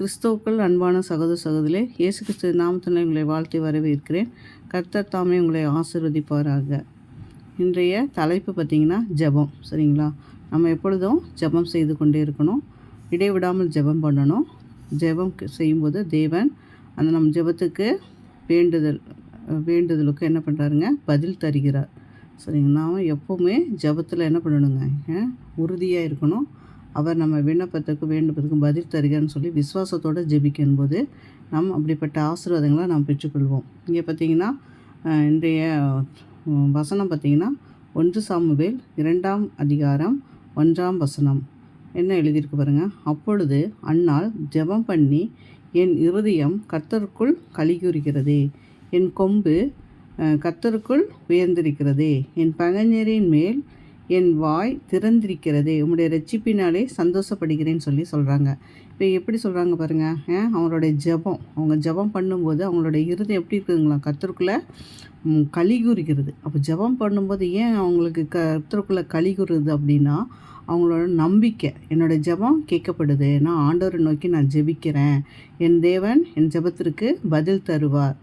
கிறிஸ்தவுக்கள் அன்பான சகோதர சகோதரிகளே இயேசு கிறிஸ்து நாமத்தினை உங்களை வாழ்த்தி வரவேற்கிறேன். கர்த்தர் தாமே உங்களை ஆசிர்வதிப்பாராக. இன்றைய தலைப்பு பார்த்திங்கன்னா ஜெபம். சரிங்களா? நம்ம எப்பொழுதும் ஜெபம் செய்து கொண்டே இருக்கணும். இடைவிடாமல் ஜெபம் பண்ணணும். ஜெபம் செய்யும்போது தேவன் அந்த நம் ஜெபத்துக்கு வேண்டுதல் வேண்டுதலுக்கு என்ன பண்ணுறாருங்க பதில் தருகிறார். சரிங்க நாம் எப்போவுமே ஜெபத்தில் என்ன பண்ணணுங்க? உறுதியாக இருக்கணும். அவர் நம்ம விண்ணப்பத்துக்கு வேண்டுபதுக்கும் பதில் தருகிறன்னு சொல்லி விசுவாசத்தோடு ஜெபிக்கும் போது நம் அப்படிப்பட்ட ஆசீர்வாதங்களை நாம் பெற்றுக்கொள்வோம். இங்கே பார்த்தீங்கன்னா இன்றைய வசனம் பார்த்தீங்கன்னா ஒன்று சாமுவேல் இரண்டாம் அதிகாரம் ஒன்றாம் வசனம். என்ன எழுதியிருக்கு பாருங்கள் அப்பொழுது அன்னால் ஜெபம் பண்ணி என் இருதயம் கர்த்தருக்குள் கலிகூறுகிறதே என் கொம்பு கத்தருக்குள் கர்த்தருக்குள் உயர்ந்திருக்கிறதே என் பகைஞரின் மேல் என் வாய் திறந்திருக்கிறதே உம்முடைய ரட்சிப்பினாலே சந்தோஷப்படுகிறேன்னு சொல்லி சொல்கிறாங்க இப்போ எப்படி சொல்கிறாங்க பாருங்கள் அவங்களுடைய ஜெபம் அவங்க ஜெபம் பண்ணும்போது அவங்களுடைய இருதம் எப்படி இருக்குதுங்களா? கர்த்தருக்குள்ளே ம், களி கூறுகிறது. அப்போ ஜெபம் பண்ணும்போது ஏன் அவங்களுக்கு கர்த்தருக்குள்ளே களி கூறுது அப்படின்னா அவங்களோட நம்பிக்கை என்னோட ஜெபம் கேட்கப்படுது நான் ஆண்டவரை நோக்கி நான் ஜெபிக்கிறேன் என் தேவன் என் ஜெபத்திற்கு பதில் தருவார்.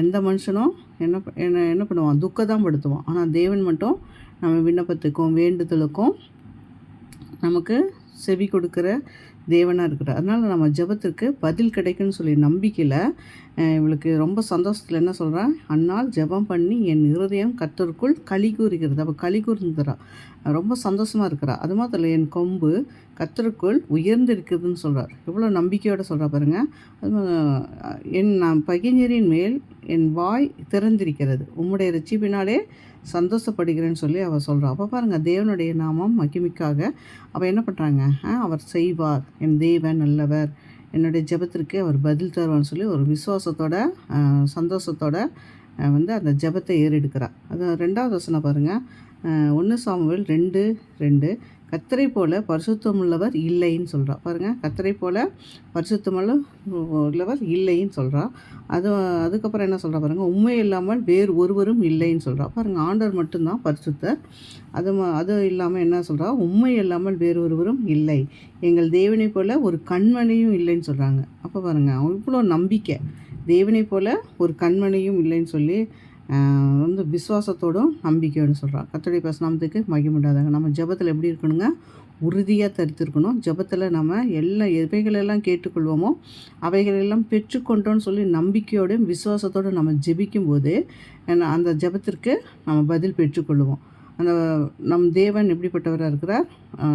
எந்த மனுஷனும் என்ன என்ன என்ன பண்ணுவான்? துக்கம் தான் படுத்துவான். ஆனால் தேவன் மட்டும் நம்ம விண்ணப்பத்துக்கும் வேண்டுதலுக்கும் நமக்கு செவி கொடுக்குற தேவனாக இருக்கிறார். அதனால் நம்ம ஜெபத்திற்கு பதில் கிடைக்குன்னு சொல்லி நம்பிக்கையில் இவளுக்கு ரொம்ப சந்தோஷத்தில் என்ன சொல்கிறேன் அன்னால் ஜெபம் பண்ணி என் இருதயம் கத்தருக்குள் களி கூறுகிறது. அப்போ களி கூர்ந்துறா. ரொம்ப சந்தோஷமாக இருக்கிறா. அது மாத்திரம் இல்லை, என் கொம்பு கத்தருக்குள் உயர்ந்து இருக்குதுன்னு சொல்கிறார் எவ்வளோ நம்பிக்கையோடு சொல்கிறா பாருங்கள் அது என் நான் பகிஞரின் மேல் என் வாய் திறந்திருக்கிறது. உம்முடைய ரட்சிப்பினாலே சந்தோஷப்படுகிறேன்னு சொல்லி அவள் சொல்கிறார் அப்போ பாருங்கள் தேவனுடைய நாமம் மகிமிக்காக அவள் என்ன பண்ணுறாங்க அவர் செய்வார். என் தேவன் நல்லவர். என்னுடைய ஜபத்திற்கு அவர் பதில் தருவான்னு சொல்லி ஒரு விசுவாசத்தோட சந்தோஷத்தோட வந்து அந்த ஜெபத்தை ஏறெடுக்கிறார் அது ரெண்டாவது வசனம் பாருங்கள் ஒன்று சாமுவேல் ரெண்டு ரெண்டு. கத்தரை போல பரிசுத்தமுள்ளவர் இல்லைன்னு சொல்கிறா பாருங்கள் கத்தரை போல பரிசுத்தமுள்ள உள்ளவர் இல்லைன்னு சொல்கிறா அது அதுக்கப்புறம் என்ன சொல்கிறா பாருங்கள் உண்மை இல்லாமல் வேறு ஒருவரும் இல்லைன்னு சொல்கிறா பாருங்கள் ஆண்டவர் மட்டும்தான் பரிசுத்தர் அது ம- அது இல்லாமல் என்ன சொல்கிறா உண்மை இல்லாமல் வேறு ஒருவரும் இல்லை. எங்கள் தேவனை போல ஒரு கண்மணியும் இல்லைன்னு சொல்கிறாங்க அப்போ பாருங்கள் இவ்வளோ நம்பிக்கை. தேவனை போல ஒரு கண்மணியும் இல்லைன்னு சொல்லி வந்து விசுவாசத்தோடும் நம்பிக்கையோடு சொல்கிறான் கத்தோடைய பசனாமத்துக்கு மகிமுண்டாதாங்க நம்ம ஜெபத்தில் எப்படி இருக்கணுங்க? உறுதியாக தரித்திருக்கணும். ஜெபத்தில் நம்ம எல்லா எவைகளெல்லாம் கேட்டுக்கொள்வோமோ அவைகளெல்லாம் பெற்றுக்கொண்டோன்னு சொல்லி நம்பிக்கையோடும் விசுவாசத்தோடு நம்ம ஜெபிக்கும்போது அந்த ஜெபத்திற்கு நம்ம பதில் பெற்றுக்கொள்வோம். அந்த நம் தேவன் எப்படிப்பட்டவராக இருக்கிறார்?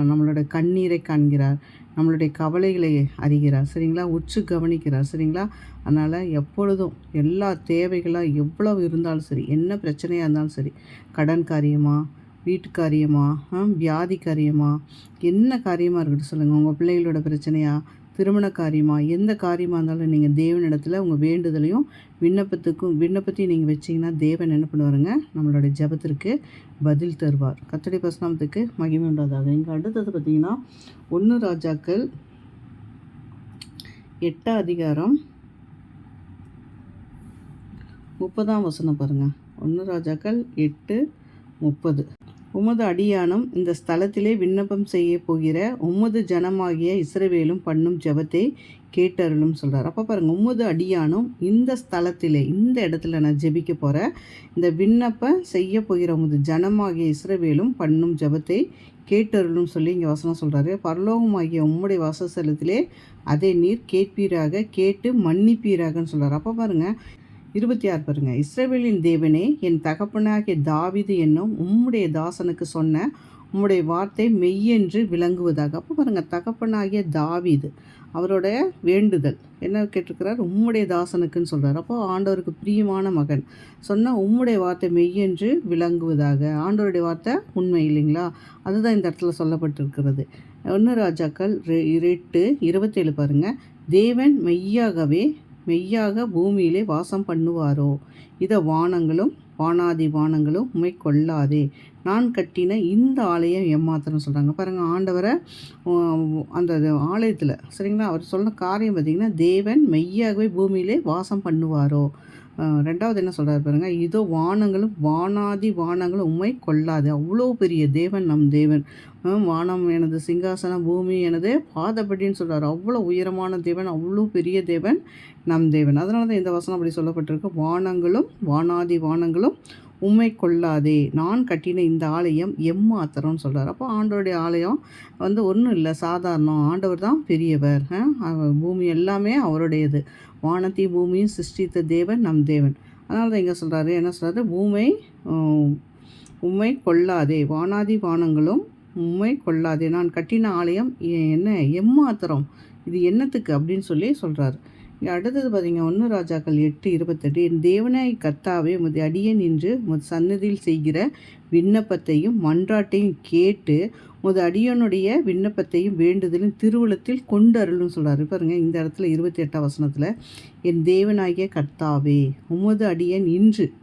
நம்மளோட கண்ணீரை காண்கிறார். நம்மளுடைய கவலைகளை அறிகிறார். சரிங்களா? உற்று கவனிக்கிறார். சரிங்களா? அதனால் எப்பொழுதும் எல்லா தேவைகளாக எவ்வளவு இருந்தாலும் சரி என்ன பிரச்சனையாக இருந்தாலும் சரி கடன் காரியமா வீட்டு காரியமா வியாதி காரியமாக என்ன காரியமாக இருக்கட்டும் சொல்லுங்கள் உங்கள் பிள்ளைகளோட பிரச்சனையாக திருமண காரியமாக எந்த காரியமாக இருந்தாலும் நீங்கள் தேவனிடத்தில் உங்கள் வேண்டுதலையும் விண்ணப்பத்துக்கும் விண்ணப்பத்தையும் நீங்கள் வச்சீங்கன்னா தேவன் என்ன பண்ணுவாருங்க? நம்மளோட ஜெபத்திற்கு பதில் தருவார். கத்தடி பஸ்நாமத்துக்கு மகிமை உண்டாதாக இங்கே அடுத்தது பார்த்தீங்கன்னா ஒன்று ராஜாக்கள் எட்டாம் அதிகாரம் முப்பதாம் வசனம் பாருங்கள் ஒன்று ராஜாக்கள் எட்டு முப்பது. உமது அடியானும் இந்த ஸ்தலத்திலே விண்ணப்பம் செய்ய போகிற உமது ஜனமாகிய இஸ்ரவேலும் பண்ணும் ஜெபத்தை கேட்டருளும் சொல்கிறார் அப்போ பாருங்கள் உமது அடியானும் இந்த ஸ்தலத்திலே இந்த இடத்துல நான் ஜெபிக்க போகிறேன் இந்த விண்ணப்பம் செய்ய போகிற உமது ஜனமாகிய இஸ்ரவேலும் பண்ணும் ஜெபத்தை கேட்டருளும் சொல்லி இங்கே வசனம் சொல்கிறாரு பரலோகமாகிய உம்முடைய வாசஸ்தலத்திலே அதை நீர் கேட்பீராக கேட்டு மன்னிப்பீராகன்னு சொல்கிறார் அப்போ பாருங்கள் இருபத்தி ஆறு பாருங்க. இஸ்ரேவேலின் தேவனே என் தகப்பனாகிய தாவிது என்னும் உம்முடைய தாசனுக்கு சொன்ன உம்முடைய வார்த்தை மெய்யென்று விளங்குவதாக. அப்போ பாருங்க தகப்பனாகிய தாவிது அவருடைய வேண்டுதல். என்ன கேட்டிருக்கிறார்? உம்முடைய தாசனுக்குன்னு சொல்கிறார் அப்போது ஆண்டவருக்கு பிரியமான மகன். சொன்ன உம்முடைய வார்த்தை மெய்யென்று விளங்குவதாக. ஆண்டவருடைய வார்த்தை உண்மை இல்லைங்களா? அதுதான் இந்த இடத்துல சொல்லப்பட்டிருக்கிறது. ஒன்று ராஜாக்கள் ரெ- எட்டு இருபத்தேழு பாருங்கள் தேவன் மெய்யாகவே மெய்யாக பூமியிலே வாசம் பண்ணுவாரோ? இத வானங்களும் வானாதி வானங்களும் உண்மை கொள்ளாதே நான் கட்டின இந்த ஆலயம் ஏமாத்திரம் சொல்கிறாங்க பாருங்கள் ஆண்டவரை அந்த ஆலயத்தில் சரிங்களா? அவர் சொன்ன காரியம் பார்த்திங்கன்னா தேவன் மெய்யாகவே பூமியிலே வாசம் பண்ணுவாரோ? ரெண்டாவது என்ன சொல்கிறார் பாருங்கள் இதோ வானங்களும் வானாதி வானங்களும் உண்மை கொள்ளாது அவ்வளோ பெரிய தேவன் நம் தேவன். வானம் எனது சிங்காசனம் பூமி எனது பாதப்படின்னு சொல்கிறார் அவ்வளோ உயரமான தேவன் அவ்வளோ பெரிய தேவன். நம் தேவன். அதனால தான் இந்த வசனம் அப்படி சொல்லப்பட்டிருக்கு. வானங்களும் வானாதி வானங்களும் உண்மை கொள்ளாதே. நான் கட்டின இந்த ஆலயம் எம்மாத்திரம்னு சொல்கிறார் அப்போ ஆண்டவருடைய ஆலயம் வந்து ஒன்றும் இல்லை. சாதாரணம். ஆண்டவர் தான் பெரியவர். பூமி எல்லாமே அவருடையது. வானத்தி பூமியும் சிருஷ்டித்த தேவன் நம் தேவன். அதனால தான் இங்கே சொல்கிறாரு என்ன சொல்கிறாரு பூமை உண்மை கொள்ளாதே. வானாதி வானங்களும் உண்மை கொள்ளாதே. நான் கட்டின ஆலயம் என்ன? எம்மாத்திரம். இது என்னத்துக்கு? அப்படின்னு சொல்லி சொல்கிறாரு அடுத்தது பார்த்தீங்க ஒன்று ராஜாக்கள் எட்டு இருபத்தெட்டு. என் தேவனாய் கர்த்தாவே உமது அடியன் என்று உமது சன்னதியில் செய்கிற விண்ணப்பத்தையும் மன்றாட்டையும் கேட்டு உமது அடியனுடைய விண்ணப்பத்தையும் வேண்டுதலும் திருவுளத்தில் கொண்டு அருள்னு சொல்கிறாரு பாருங்க இந்த இடத்துல இருபத்தி எட்டாம் வசனத்தில் என் தேவனாகிய கர்த்தாவே உமது அடியன் இன்று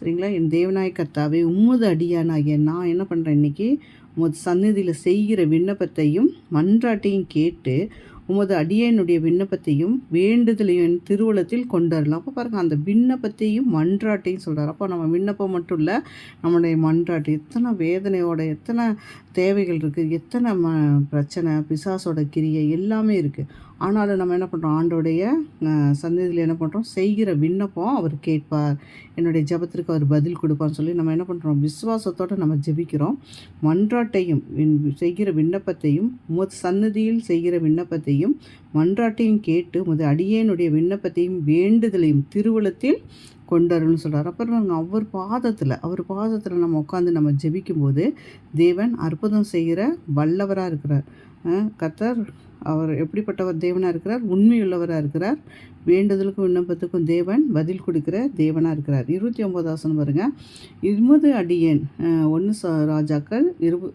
சரிங்களா? என் தேவனாய கர்த்தாவே உமது அடியானாகிய நான் என்ன பண்ணுறேன் இன்னைக்கு? உமது சந்நிதியில் செய்கிற விண்ணப்பத்தையும் மன்றாட்டையும் கேட்டு உமது அடியனுடைய விண்ணப்பத்தையும் வேண்டுதலையும் திருவள்ளத்தில் கொண்டு வரலாம். அப்போ பாருங்கள் அந்த விண்ணப்பத்தையும் மன்றாட்டையும் சொல்கிறார் அப்போ நம்ம விண்ணப்பம் மட்டும் இல்லை நம்முடைய மன்றாட்டு எத்தனை வேதனையோட எத்தனை தேவைகள் இருக்குது எத்தனை ம பிரச்சனை பிசாசோட கிரியை எல்லாமே இருக்குது ஆனாலும் நம்ம என்ன பண்ணுறோம் ஆண்டோடைய சந்ததியில் என்ன பண்ணுறோம் செய்கிற விண்ணப்பம் அவர் கேட்பார். என்னுடைய ஜெபத்திற்கு அவர் பதில் கொடுப்பார்னு சொல்லி நம்ம என்ன பண்ணுறோம் விசுவாசத்தோடு நம்ம ஜெபிக்கிறோம். மன்றாட்டையும் செய்கிற விண்ணப்பத்தையும் முத சன்னதியில் செய்கிற விண்ணப்பத்தையும் மன்றாட்டையும் கேட்டு முத அடியேனுடைய விண்ணப்பத்தையும் வேண்டுதலையும் திருவுளத்தில் கொண்டாருன்னு சொல்கிறார் அப்புறம் நாங்கள் அவர் பாதத்தில் அவர் பாதத்தில் நம்ம உட்காந்து நம்ம ஜெபிக்கும்போது தேவன் அற்புதம் செய்கிற வல்லவராக இருக்கிறார். கத்தர் அவர் எப்படிப்பட்டவர் தேவனாக இருக்கிறார்? உண்மையுள்ளவராக இருக்கிறார். வேண்டுதலுக்கும் விண்ணப்பத்துக்கும் தேவன் பதில் கொடுக்கிற தேவனாக இருக்கிறார். இருபத்தி ஒன்பதாசனம் பாருங்க. இருபது அடியேன் ஒன்று ராஜாக்கள் இருப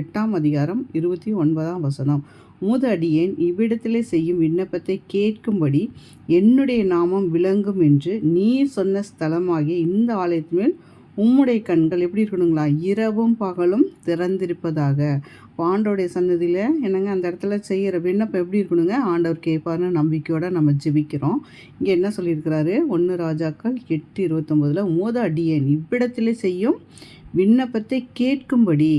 எட்டாம் அதிகாரம் இருபத்தி ஒன்பதாம் வசனம். மூது அடியேன் இவ்விடத்திலே செய்யும் விண்ணப்பத்தை கேட்கும்படி என்னுடைய நாமம் விளங்கும் என்று நீ சொன்ன ஸ்தலமாகிய இந்த ஆலயத்தின் மேல் உம்முடைய கண்கள் எப்படி இருக்கணுங்களா? இரவும் பகலும் திறந்திருப்பதாக. பாண்டோடைய ஆண்டோடைய சன்னதியில் என்னங்க அந்த இடத்துல செய்கிற விண்ணப்பம் எப்படி இருக்கணுங்க? ஆண்டவர் கேட்பார்னு நம்பிக்கையோடு நம்ம ஜெபிக்கிறோம். இங்கே என்ன சொல்லியிருக்கிறாரு? ஒன்று ராஜாக்கள் எட்டு இருபத்தொம்போதில் மோத அடியேன் இவ்விடத்திலே செய்யும் விண்ணப்பத்தை கேட்கும்படி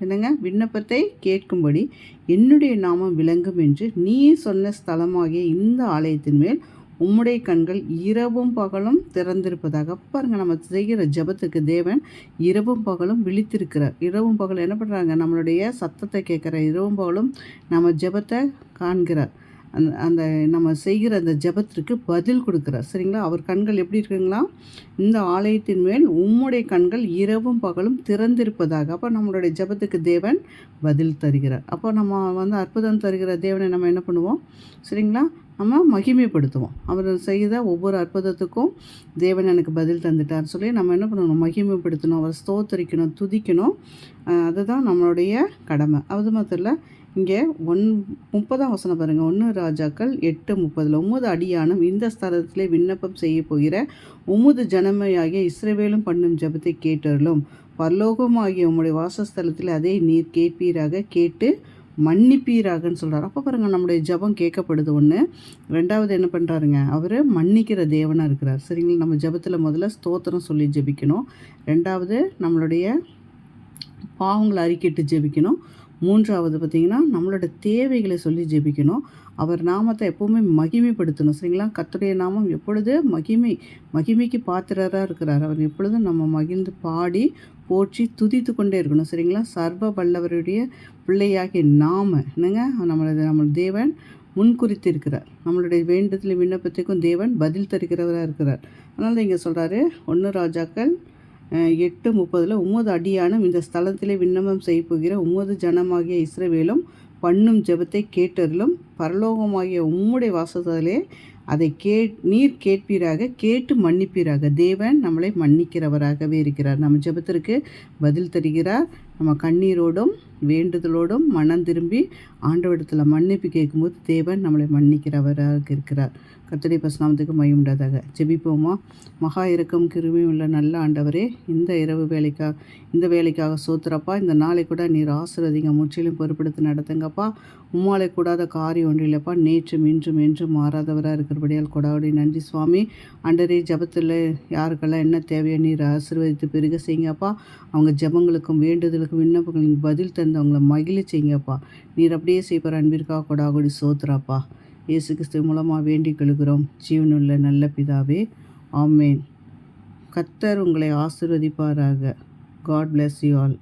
என்னங்க? விண்ணப்பத்தை கேட்கும்படி என்னுடைய நாமம் விளங்கும் என்று நீ சொன்ன ஸ்தலமாகிய இந்த ஆலயத்தின் மேல் உம்முடைய கண்கள் இரவும் பகலும் திறந்திருப்பதாக பாருங்கள் பாருங்க நம்ம செய்கிற ஜெபத்துக்கு தேவன் இரவும் பகலும் விழித்திருக்கிறார். இரவும் பகலும் என்ன பண்ணுறாங்க நம்மளுடைய சத்தத்தை கேட்குற இரவும் பகலும் நம்ம ஜெபத்தை காண்கிறார். அந்த அந்த நம்ம செய்கிற அந்த ஜெபத்திற்கு பதில் கொடுக்குறார். சரிங்களா? அவர் கண்கள் எப்படி இருக்குங்களா? இந்த ஆலயத்தின் மேல் உம்முடைய கண்கள் இரவும் பகலும் திறந்திருப்பதாக. அப்போ நம்மளுடைய ஜெபத்துக்கு தேவன் பதில் தருகிறார். அப்போ நம்ம வந்து அற்புதம் தருகிற தேவனை நம்ம என்ன பண்ணுவோம்? சரிங்களா? நம்ம மகிமைப்படுத்துவோம். அவர் செய்த ஒவ்வொரு அற்புதத்துக்கும் தேவன் எனக்கு பதில் தந்துட்டார் சொல்லி நம்ம என்ன பண்ணணும்? மகிமைப்படுத்தணும். அவரை ஸ்தோத்தரிக்கணும் துதிக்கணும். அதுதான் நம்மளுடைய கடமை. அது மாத்திரம் இல்லை இங்கே ஒன் முப்பதாம் வசனம் பாருங்கள் ஒன்று ராஜாக்கள் எட்டு முப்பதில் உமது அடியானும் இந்த ஸ்தலத்திலே விண்ணப்பம் செய்ய போகிற உமது ஜனமையாகிய இஸ்ரவேலும் பண்ணும் ஜெபத்தை கேட்டருளும். பரலோகமாகிய உம்முடைய வாசஸ்தலத்தில் அதை நீர் கேட்பீராக கேட்டு மன்னிப்பீராகன்னு சொல்கிறார் அப்போ பாருங்கள் நம்முடைய ஜெபம் கேட்கப்படுது ஒன்று ரெண்டாவது என்ன பண்ணுறாருங்க அவர் மன்னிக்கிற தேவனாக இருக்கிறார். சரிங்களா? நம்ம ஜெபத்தில் முதல்ல ஸ்தோத்திரம் சொல்லி ஜெபிக்கணும். ரெண்டாவது நம்மளுடைய பாவங்களை அறிக்கிட்டு ஜெபிக்கணும். மூன்றாவது பார்த்திங்கன்னா நம்மளோட தேவைகளை சொல்லி ஜெபிக்கணும். அவர் நாமத்தை எப்போவுமே மகிமைப்படுத்தணும். சரிங்களா? கத்துடைய நாமம் எப்பொழுது மகிமை மகிமைக்கு பாத்திரராக இருக்கிறார். அவர் எப்பொழுதும் நம்ம மகிழ்ந்து பாடி போற்றி துதித்து கொண்டே இருக்கணும். சரிங்களா? சர்வ வல்லவருடைய பிள்ளையாகிய நாம. என்னங்க? நம்மளது நம்ம தேவன் முன்குறித்திருக்கிறார். நம்மளுடைய வேண்டுதல் விண்ணப்பத்துக்கும் தேவன் பதில் தருகிறவராக இருக்கிறார். அதனால் தான் இங்கே சொல்கிறாரு ஒன்று ராஜாக்கள் எட்டு முப்பதில் உமது அடியானும் இந்த ஸ்தலத்திலே விண்ணப்பம் செய்யப்போகிற உமது ஜனமாகிய இஸ்ரவேலும் பண்ணும் ஜெபத்தை கேட்டதிலும் பரலோகமாகிய உம்முடைய வாசத்திலே அதை கே நீர் கேட்பீராக கேட்டு மன்னிப்பீராக. தேவன் நம்மளை மன்னிக்கிறவராகவே இருக்கிறார். நம்ம ஜெபத்திற்கு பதில் தருகிறார். நம்ம கண்ணீரோடும் வேண்டுதலோடும் மனம் திரும்பி ஆண்டவரிடத்தில் மன்னிப்பு கேட்கும்போது தேவன் நம்மளை மன்னிக்கிறவராக இருக்கிறார். கத்தடி பசுநாமத்துக்கு உண்டாதாக ஜெபிப்போமா? மகா இறக்கம் கிருமி உள்ள நல்ல ஆண்டவரே இந்த இரவு வேலைக்காக இந்த வேலைக்காக சோத்துறப்பா இந்த நாளை கூட நீர் ஆசிரதிங்க முற்றிலும் பொறுப்படுத்தி நடத்துங்கப்பா. உம்மாலை கூடாத காரியம் ஒன்றும் இல்லைப்பா. நேற்றும் இன்றும் என்றும் மாறாதவராக இருக்கிறபடியால் கொடாவடி நன்றி சுவாமி. அண்டரே ஜபத்தில் யாருக்கெல்லாம் என்ன தேவையோ நீர் ஆசீர்வதித்து பெருக செய்யுங்கப்பா. அவங்க ஜபங்களுக்கும் வேண்டுதலுக்கும் விண்ணப்பங்களுக்கு பதில் தந்து அவங்கள மகிழ செய்யுங்கப்பா. நீர் அப்படியே செய்ப்பார் அன்பிற்காக கொடாகொடி சோத்துறாப்பா. இயேசு கிறிஸ்து மூலமாக வேண்டி கொள்கிறோம். ஜீவனுள்ள நல்ல பிதாவே ஆமேன். கத்தர் உங்களை ஆசிர்வதிப்பாராக. God bless you all